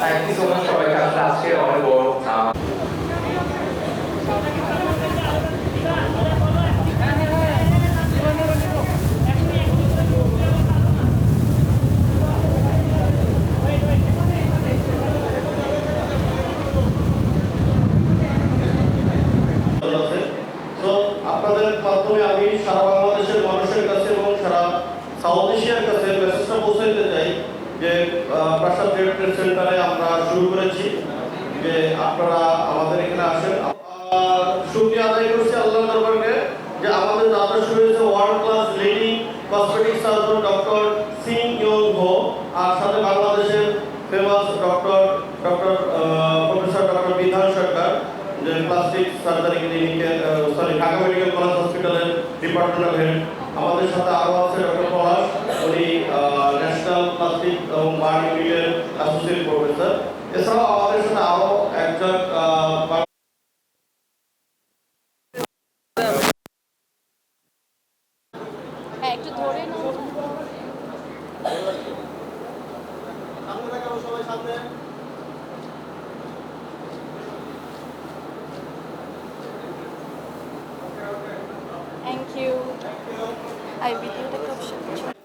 Thank you so much সবাইকে। আসলে আজকে অনেক বড় আপনাদের মাধ্যমে সারা বাংলাদেশের মানুষের কাছে এবং সারা সাউথ এশিয়ার কাছে মেসেজটা পৌঁছাইতে চাই। যে প্রাসাদ ট্রেড সেন্টারে আমরা শুরু করেছি। যে আপনারা আমাদের এখানে আসেন। শুক্রিয়া আদায় করছি আল্লাহ দরবারকে যে আমাদের দাদা শুরু হয়েছে world class leading cosmetic surgeon doctor Sing Young Ho আর সাথে বাংলাদেশের famous doctor doctor professor doctor Bidhan Sarkar যে প্লাস্টিক সার্জারি ক্লিনিকের সরি ঢাকা মেডিকেল কলেজ হসপিটালের ডিপার্টমেন্টাল হেড আমাদের সাথে আরও আছে ডক্টর পলাশ উনি ন্যাশনাল প্লাস্টিক এবং বার্ন ইউনিটের অ্যাসোসিয়েট প্রফেসর এছাড়াও আমাদের সাথে আরও একজন আহ, হ্যাঁ একটু ধরে নাও। সবাই সামনে। আই ভিডিওটা খুব সুন্দর